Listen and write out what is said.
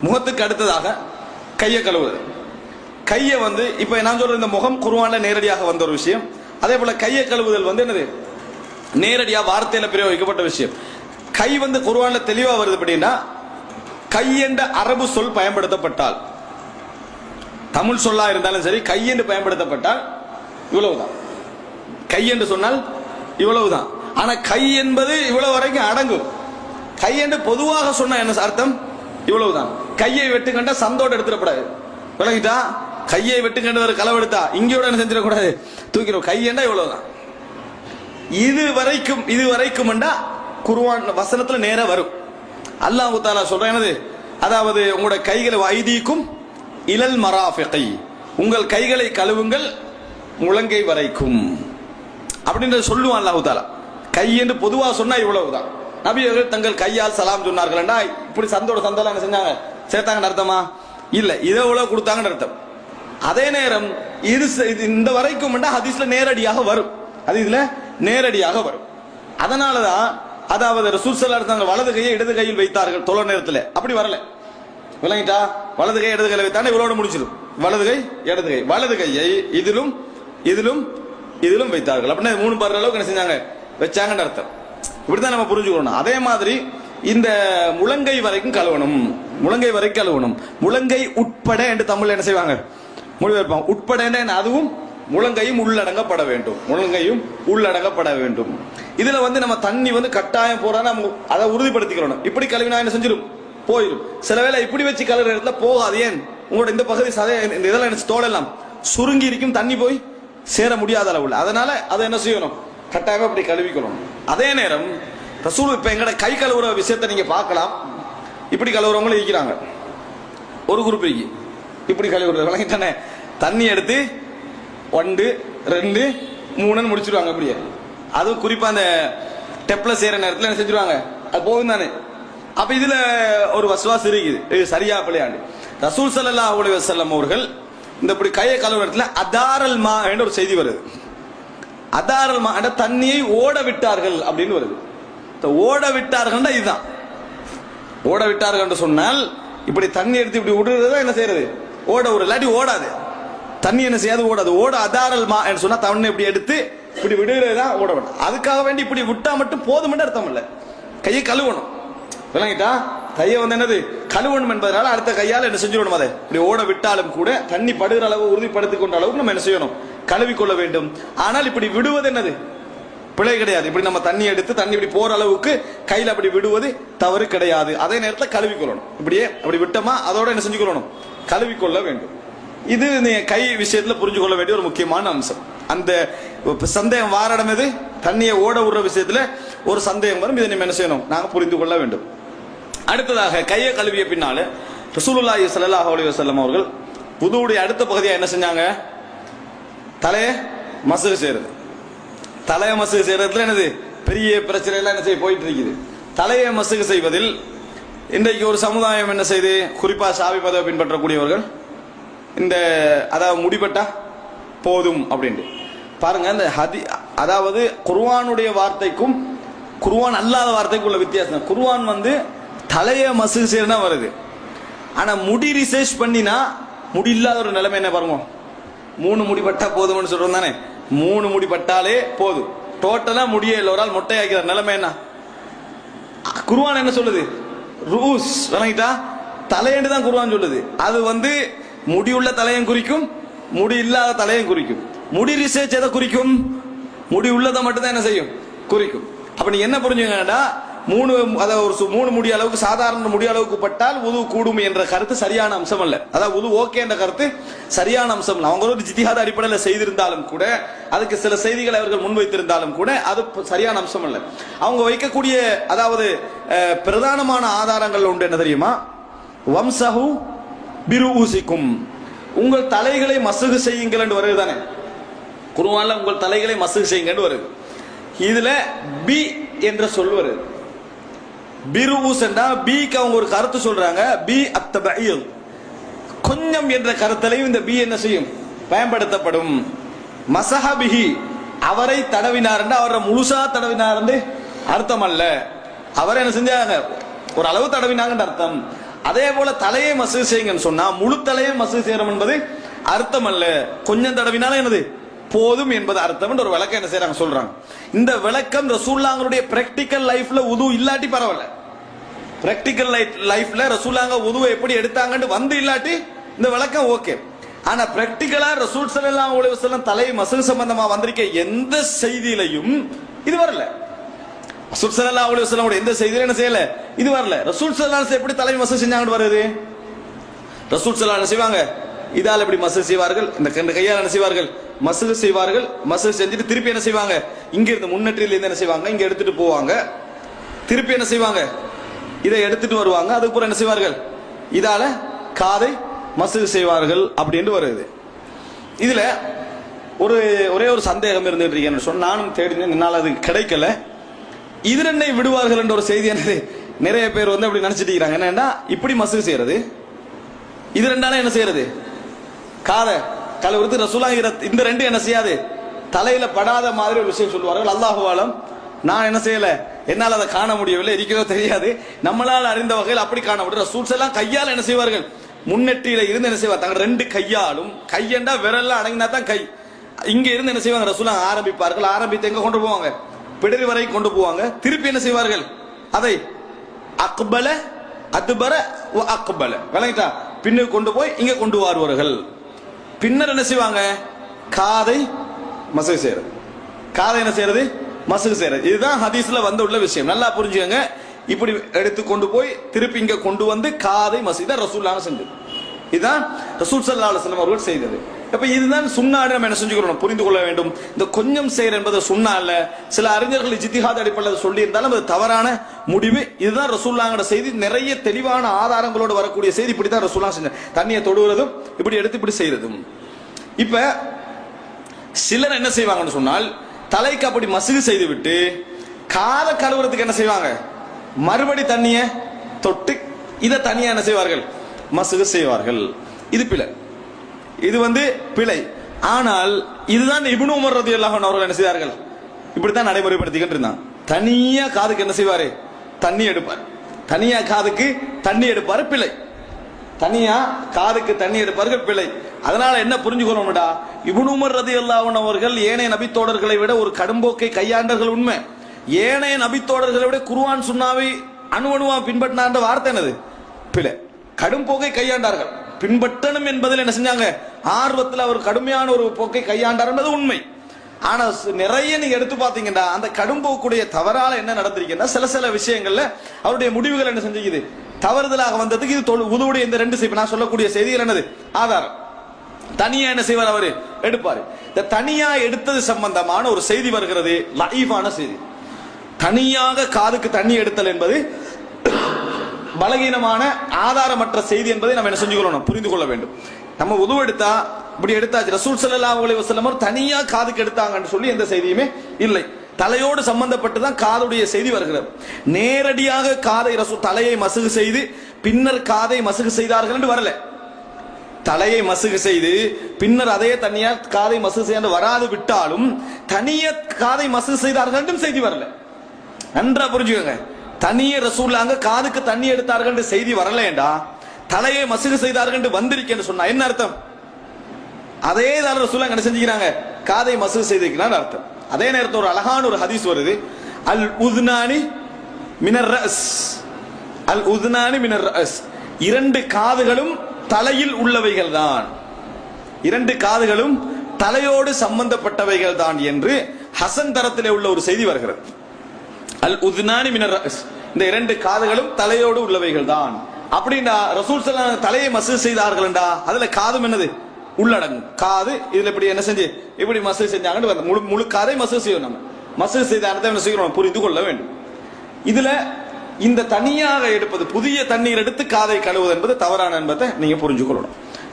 முகத்துக்கு அடுத்ததாக கையை கழுவுது கையை வந்து இப்ப நான் சொல்ற இந்த முகம் குருவானில் நேரடியாக வந்த ஒரு விஷயம். அதே போல கையை கழுவுதல் வந்து என்னது? நேரடியாக வார்த்தையில பிரயோகிக்கப்பட்ட விஷயம். கை வந்து குருவானில் தெளிவா வருது அப்படின்னா கை என்ற அரபு சொல் பயன்படுத்தப்பட்டால். தமிழ் சொல்லா இருந்தாலும் சரி கை என்று பயன்படுத்தப்பட்டால் இவ்வளவுதான். கை என்று சொன்னால் இவ்வளவுதான். ஆனா கை என்பது இவ்வளவு வரைக்கும் அடங்கும். கை என்று பொதுவாக சொன்ன என்ன அர்த்தம்? இவ்வளவுதான். கையை வெட்டு கண்டா சந்தோட எடுத்துடக்கூடாது. விளங்கிட்டா? கையை வெட்டு கண்டு ஒரு களவெடுத்தா? இங்கேயோட என்ன செஞ்சிடக்கூடாது? தூக்கிடும் கையண்டா இவ்வளவுதான்? இது வரைக்கும் இது வரைக்கும் குருவான் வசனத்துல நேரம் வரும். அல்லாஹு தாலா சொல்றேன் என்னது? அதாவது உங்களோட கைகளை வைதிக்கும் இளல் மராஃபிகை. உங்கள் கைகளை கழுவுங்கள் முழங்கை வரைக்கும். அப்படின்றத சொல்லுவான் அல்லாஹு தாலா கை என்று பொதுவாக சொன்னா இவ்வளவுதான். நபியர்கள் தங்கள் கையால் சலாம் சொன்னார்கள்டா இப்படி சந்தோட சந்தோலாம் என்ன செஞ்சாங்க? சேர்த்தாங்கன்னு அர்த்தமா? இல்ல இதை இவ்வளவு கொடுத்தாங்கன்னு அர்த்தம். அதே நேரம் இது ச- இது இந்த வரைக்கும் ஹதீஸ்ல நேரடியாக வரும். அது இதுல நேரடியாக வரும். அதனாலதான் அதாவது ரசூல் சல்லா அலைஹி வலது கையை இடது கையில் வைத்தார்கள் தொலை நேரத்தில். அப்படி வரல. விளங்கிட்டா? வலது கை இடது கையில் வைத்தானே இவ்வளோட முடிச்சிடும் வலது கை இடது கை. வலது கையை இதிலும் இதிலும் இதிலும் வைத்தார்கள். அப்படின்னா மூணு பாரு அளவுக்கு என்ன செஞ்சாங்க? வச்சாங்கன்னு அர்த்தம். இப்படிதான் நம்ம புரிஞ்சுக்கணும். அதே மாதிரி இந்த முழங்கை வரைக்கும் கழுவணும். முழங்கை வரைக்கும் கழுவணும். முழங்கை உட்பட என்று தமிழ் என்ன செய்வாங்க? மொழிபெயர்ப்பாங்க. உட்பட என்ன? அதுவும் முழங்கையும் உள்ளடங்கப்பட வேண்டும். முழங்கையும் உள்ளடங்கப்பட வேண்டும். இதுல வந்து நம்ம தண்ணி வந்து கட்டாயம் போறா நம்ம அதை உறுதிப்படுத்திக்கிறோம் இப்படி கழுவினா என்ன செஞ்சிடும் போயிடும் சில வேளை இப்படி வச்சு கழுவுற இடத்துல போகாது. ஏன்? உங்களோட இந்த பகுதி சதை இந்த இதெல்லாம் என்ன தோலெல்லாம் சுருங்கி இருக்கும் தண்ணி போய் சேர முடியாத அளவுல. அதனால அதை என்ன செய்யணும்? கட்டாயமா இப்படி கழுவிக்கணும். அதே நேரம் ரசூல் இப்போ எங்கட கை கழுவுற விஷயத்தை நீங்க பார்க்கலாம். இப்படி கழுவுறவங்களும் இருக்கிறாங்க. ஒரு குரூப் இருக்கு. இப்படி கழுவுறது. விளங்கிட்டானே தண்ணி எடுத்து ஒன்று ரெண்டு மூணுன்னு முடிச்சிருவாங்க அப்படியே. அதுவும் குறிப்பா அந்த டெப்ல செய்யற நேரத்தில் என்ன செஞ்சிருவாங்க? அது போகும் தானே. அப்ப இதுல ஒரு வசுவாசு இருக்குது. இது சரியா பிள்ளையாண்டு ரசூல் சல்லா அலைஹி வஸல்லம் அவர்கள் இந்த இப்படி கையை கழுவுற இடத்துல அதாரல் மா என்ற ஒரு செய்தி வருது. அதாரல் மா தண்ணியை ஓட விட்டார்கள் அப்படின்னு வருது. ஓட விட்டார்கள்னா இதுதான். ஓட விட்டார்கள் என்று சொன்னால் இப்படி தண்ணி எடுத்து இப்படி விடுறது என்ன செய்யறது? ஓட ஒரு இல்லாட்டி ஓடாது. தண்ணி என்ன செய்யாது? ஓடாது. ஓட அதாரல் மா என்று சொன்னா தண்ணி இப்படி எடுத்து இப்படி விடுறது தான் ஓட வேணும் அதுக்காக வேண்டி இப்படி விட்டா மட்டும் போதும் அர்த்தம் இல்ல. கையை கழுவணும். விளங்கிட்டா? கையை வந்து என்னது? கழுவணும் என்பதனால அடுத்த கையால் என்ன செஞ்சிடணும் அதை? இப்படி ஓட விட்டாலும் கூட தண்ணி படுகிற அளவு உறுதிப்படுத்திக் கொண்ட அளவுக்கு நம்ம என்ன செய்யணும்? கழுவிக்கொள்ள வேண்டும். ஆனால் இப்படி விடுவது என்னது? பிழை கிடையாது. இப்படி நம்ம தண்ணி எடுத்து தண்ணி இப்படி போற அளவுக்கு கையில் அப்படி விடுவது தவறு கிடையாது. அதே நேரத்தில் கழுவிக்கொள்ளணும் இப்படியே அப்படி விட்டோமா அதோட என்ன செஞ்சுக்கொள்ளணும் கழுவிக்கொள்ள வேண்டும். இது நீ கை விஷயத்துல புரிஞ்சு கொள்ள வேண்டிய ஒரு முக்கியமான அம்சம். அந்த சந்தேகம் வாரடம் எது? தண்ணியை ஓட விடுற விஷயத்துல ஒரு சந்தேகம் வரும். இதை நம்ம என்ன செய்யணும்? நாங்க புரிந்து கொள்ள வேண்டும். அடுத்ததாக கையை கழுவிய பின்னால ரசூலுல்லாஹி சல்லாஹ் அலி வசல்லம் அவர்கள் புதுவுடைய அடுத்த பகுதியா என்ன செஞ்சாங்க? தலையை மசுகு செய்யறது. தலைய மசகு செய்யறதுல என்னது? பெரிய பிரச்சனை எல்லாம் என்ன செய்ய போயிட்டு இருக்குது தலையை மசகு செய்வதில் இன்றைக்கு ஒரு சமுதாயம் என்ன செய்து? குறிப்பாக சாவி பதவை பின்பற்றக்கூடியவர்கள் இந்த அதாவது முடிபட்டா போதும் அப்படின்ட்டு. பாருங்க இந்த ஹதி அதாவது குர்வானுடைய வார்த்தைக்கும் குர்வான் அல்லாத வார்த்தைக்கும் உள்ள வித்தியாசம் குர்வான் வந்து தலையை மசுகு செய்யறதா வருது. ஆனால் முடி ரிசர்ச் பண்ணினா முடி இல்லாத ஒரு நிலைமை என்ன பாருங்க? மூணு முடிபட்டா போதும்னு சொல்றோம் தானே? மூணு முடி பட்டாலே போதும். டோட்டலா முடியே இல்லை. ஒரு ஆள் மொட்டையாக்கிற நிலைமை என்ன? குருவான் என்ன சொல்லுது? ரூஸ். விளங்கிட்டா? தலையண்டு தான் குருவான் சொல்லுது. அது வந்து முடியுள்ள தலையும் குறிக்கும் முடி இல்லாத தலையும் குறிக்கும். முடி ரிசர்ச் எதை குறிக்கும்? முடி உள்ளதை மட்டும்தான் என்ன செய்யும்? குறிக்கும். அப்ப நீங்க என்ன புரிஞ்சுங்கன்னா மூணு அதாவது ஒரு சு- மூணு முடிய அளவுக்கு சாதாரண முடிய அளவுக்கு பட்டால் உது கூடும் என்ற கருத்து சரியான அம்சம் அல்ல. அதாவது உது ஓகே என்ற கருத்து சரியான அம்சம் இல்லை அவங்க ஒரு ஜித்திஹாத அடிப்படையில் செய்திருந்தாலும் கூட அதுக்கு சில செய்திகளை அவர்கள் முன்வைத்திருந்தாலும் கூட அது சரியான அம்சம் அல்ல. அவங்க வைக்கக்கூடிய அதாவது பிரதானமான ஆதாரங்கள் உண்டு என்ன தெரியுமா? வம்சஹு பிருஊசிக்கும் உங்கள் தலைகளை மசுகு செய்யுங்கள் என்று வருது தானே? குருவான்ல உங்கள் தலைகளை மசுகு செய்யுங்கன்னு வருது. இதுல பி என்ற சொல் வருது. பிரு என்றா பிக்கு அவங்க ஒரு கருத்து சொல்றாங்க. பி அத்தபையல். கொஞ்சம் என்ற கருத்தலையும் இந்த பி என்ன செய்யும்? பயன்படுத்தப்படும். மசஹபிஹி அவரை தடவினார் அவரை முழுசா தடவினார் அர்த்தம் அல்ல. அவரை என்ன செஞ்சாங்க? ஒரு அளவு தடவினாங்கன்ற அர்த்தம். அதே போல தலையை மசூ செய்யுங்கன்னு சொன்னா முழு தலையை மசூ செய்யறோம் என்பது அர்த்தம் அல்ல. கொஞ்சம் தடவினாலும் என்னது? போதும் என்பது அர்த்தம் ஒரு விளக்கம் என்ன செய்யறாங்க சொல்றாங்க. இந்த விளக்கம் ரசூல்லாங்களுடைய பிராக்டிக்கல் லைஃப்ல உது இல்லாட்டி பரவாயில்ல. பிராக்டிக்கல் லைஃப்ல ரசூல்லாங்க உதுவை எப்படி எடுத்தாங்கன்னு வந்து இல்லாட்டி இந்த விளக்கம் ஓகே. ஆனா பிராக்டிக்கலா ரசூல் ஸல்லல்லாஹு அலைஹி வஸல்லம் தலை மசூல் சம்பந்தமா வந்திருக்க எந்த செய்தியிலையும் இது வரல. ரசூல் ஸல்லல்லாஹு உலக வஸல்லம் எந்த செய்தியில என்ன செய்யல இது வரல. ரசூல் ஸல்லல்லாஹு எப்படி தலை மசூல் செஞ்சாங்கன்னு வருது ரசூல் சல்லா என்ன செய்வாங்க? இதால் எப்படி மசூல் செய்வார்கள்? இந்த கையால் என்ன செய்வார்கள்? மசூல் செய்வார்கள் மசூல் செஞ்சுட்டு திருப்பி என்ன செய்வாங்க? இங்க இருந்து முன்னற்றில இருந்து என்ன செய்வாங்க? இங்க எடுத்துட்டு போவாங்க. திருப்பி என்ன செய்வாங்க? இதை எடுத்துட்டு வருவாங்க. அதுக்கப்புறம் என்ன செய்வார்கள்? இதால காதை மசூது செய்வார்கள் அப்படின்ட்டு வருது. இதுல ஒரு ஒரே ஒரு சந்தேகம் இருந்துட்டு இருக்கேன்னு சொன்னா நானும் தேடினேன். என்னால் அது கிடைக்கல. இது விடுவார்கள் என்ற ஒரு செய்தி என்னது? நிறைய பேர் வந்து அப்படி நினைச்சிட்டு இருக்கிறாங்க. என்னன்னா இப்படி மசூது செய்யறது. இது ரெண்டால என்ன செய்யறது? காதை கழுவுறது ரசூலா இந்த ரெண்டு என்ன செய்யாது? தலையில படாத மாதிரி ஒரு விஷயம் சொல்லுவார்கள். அல்லாஹுவாலம் நான் என்ன செய்யல? என்னால் அதை காண முடியவில்லை. இருக்கிறதோ தெரியாது. நம்மளால் அறிந்த வகையில் அப்படி காண முடியும் ரசூல்ஸ் எல்லாம் கையால் என்ன செய்வார்கள்? முன்னெட்டியில இருந்து என்ன செய்வார்? தங்க ரெண்டு கையாலும் கையண்டா விரல்லாம் அடங்கினா தான் கை. இங்க இருந்து என்ன செய்வாங்க? ரசூலா ஆரம்பிப்பார்கள். ஆரம்பித்து எங்க கொண்டு போவாங்க? பிடரி வரை கொண்டு போவாங்க. திருப்பி என்ன செய்வார்கள்? அதை அக்பல அதுபர அக்பல. விளங்கிட்டா? பின்னுக்கு கொண்டு போய் இங்க கொண்டு வருவார்கள். பின்னர் என்ன செய்வாங்க? காதை மசகு செய்யறது. காதை என்ன செய்யறது? மசகு செய்யறது. இதுதான் ஹதீஸ்ல வந்து உள்ள விஷயம். நல்லா புரிஞ்சுக்கங்க. இப்படி எடுத்து கொண்டு போய் திருப்பி இங்க கொண்டு வந்து காதை மசகு. இதான் ரசூல்லான செஞ்சது. இதுதான் ரசூல் சல்லா அலுவலம் அவர்கள் செய்தது. அப்ப இதுதான் சுண்ணாடு நம்ம என்ன செஞ்சுக்கிறோம்? புரிந்து கொள்ள வேண்டும். இந்த கொஞ்சம் செயல் என்பது சுண்ணா அல்ல. சில அறிஞர்கள் ஜித்திஹாத் அடிப்படையில் சொல்லி இருந்தாலும் அது தவறான முடிவு. இதுதான் ரசூல்லாங்கட செய்தி. நிறைய தெளிவான ஆதாரங்களோடு வரக்கூடிய செய்தி. இப்படி தான் ரசூல்லா செஞ்சேன் தண்ணியை தொடுவதும் இப்படி எடுத்து இப்படி செய்யறதும் இப்ப சிலர் என்ன செய்வாங்கன்னு சொன்னால் தலைக்கு அப்படி மசுகு செய்து விட்டு காத கழுவுறதுக்கு என்ன செய்வாங்க? மறுபடி தண்ணிய தொட்டு இதை தனியா என்ன செய்வார்கள்? மசுகு செய்வார்கள். இது பிள்ளை இது வந்து பிழை. ஆனால் இதுதான் இபுனு உமர் ரதியல்லாஹு அன்ஹு அவர்கள் என்ன செய்தார்கள்? இப்படித்தான் நடைமுறைப்படுத்திக்கிட்டு இருந்தான். தனியா காதுக்கு என்ன செய்வாரு? தண்ணி எடுப்பார். தனியா காதுக்கு தண்ணி எடுப்பாரு பிழை. தனியா காதுக்கு தண்ணி எடுப்பார்கள் பிழை. அதனால என்ன புரிஞ்சுக்கணும்டா? இபுனுமர் உமர் அல்லாவன் அவர்கள் ஏனைய நபித்தோடர்களை விட ஒரு கடும்போக்கை கையாண்டர்கள் உண்மை. ஏனைய நபித்தோடர்களை விட குருவான் சுன்னாவை அணுவணுவா பின்பற்றினான்ற வார்த்தை என்னது? பிழை. கடும் போக்கை கையாண்டார்கள். பின்பற்றணும் என்பதில் என்ன செஞ்சாங்க? ஆர்வத்தில் அவர் கடுமையான ஒரு போக்கை கையாண்டார் என்பது உண்மை. ஆனா நிறைய நீங்க எடுத்து பாத்தீங்கன்னா அந்த கடும் போக்குடைய தவறால என்ன நடந்திருக்குன்னா சில சில விஷயங்கள்ல அவருடைய முடிவுகள் என்ன செஞ்சுக்குது? தவறுதலாக வந்ததுக்கு இது தொழு- உதவுடைய இந்த ரெண்டு செய்தி. நான் சொல்லக்கூடிய செய்திகள் என்னது? ஆதாரம். தனியா என்ன செய்வார் அவரு? எடுப்பாரு. இந்த தனியா எடுத்தது சம்பந்தமான ஒரு செய்தி வருகிறது லைஃபான செய்தி. தனியாக காதுக்கு தண்ணி எடுத்தல் என்பது பலகீனமான ஆதாரமற்ற செய்தி என்பதை நம்ம என்ன செஞ்சுக்கணும் புரிந்து கொள்ள வேண்டும். நம்ம உதவு எடுத்தா இப்படி எடுத்தாச்சு. ரசூல் சல்லா அலி வசலமர் தனியா காதுக்கு எடுத்தாங்கன்னு சொல்லி எந்த செய்தியுமே இல்லை. தலையோடு சம்பந்தப்பட்டு தான் காதுடைய செய்தி வருகிறது. நேரடியாக காதை ரசு தலையை மசுகு செய்து பின்னர் காதை மசுகு செய்தார்கள் என்று வரல. தலையை மசுகு செய்து பின்னர் அதையே தனியா காதை மசுகு செய்ய வராது விட்டாலும் தனிய காதை மசுகு செய்தார்கள் என்றும் செய்தி வரல. நன்றா புரிஞ்சுக்கோங்க. தனியே ரசூல்லாங்க காதுக்கு தண்ணி எடுத்தார்கள் என்று செய்தி வரலேண்டா? தலையை மசுகு செய்தார்கள் என்று வந்திருக்கேன்னு சொன்னா என்ன அர்த்தம்? அதே தான் ரசூலாங்க என்ன செஞ்சுக்கிறாங்க? காதை மசுகு செய்திருக்கிறார் அர்த்தம். அதே நேரத்தில் ஒரு அழகான ஒரு ஹதீஸ் வருது. அல் உத்னானி மினர் ரஸ் அல் உத்னானி மினர் ரஸ் இரண்டு காதுகளும் தலையில் உள்ளவைகள் தான் இரண்டு காதுகளும் தலையோடு சம்பந்தப்பட்டவைகள் தான் என்று ஹசன் தரத்திலே உள்ள ஒரு செய்தி வருகிறது. அல் உத்னானி மினர் ரஸ் இந்த இரண்டு காதுகளும் தலையோடு உள்ளவைகள் தான் அப்படின்னா ரசூல் சல்லாம் தலையை மசூது செய்தார்கள்டா அதுல காதும் என்னது? உள்ளடங்கும். காது இதுல இப்படி என்ன செஞ்சு இப்படி மசூல் செஞ்சாங்கன்னு முழு முழு காதை மசூது செய்யும் நம்ம. மசூது செய்த அர்த்தம் என்ன செய்யணும் புரிந்து கொள்ள வேண்டும். இதுல இந்த தனியாக எடுப்பது புதிய தண்ணீர் எடுத்து காதை கழுவுவது என்பது தவறான என்பதை நீங்க புரிஞ்சு கொள்ளணும்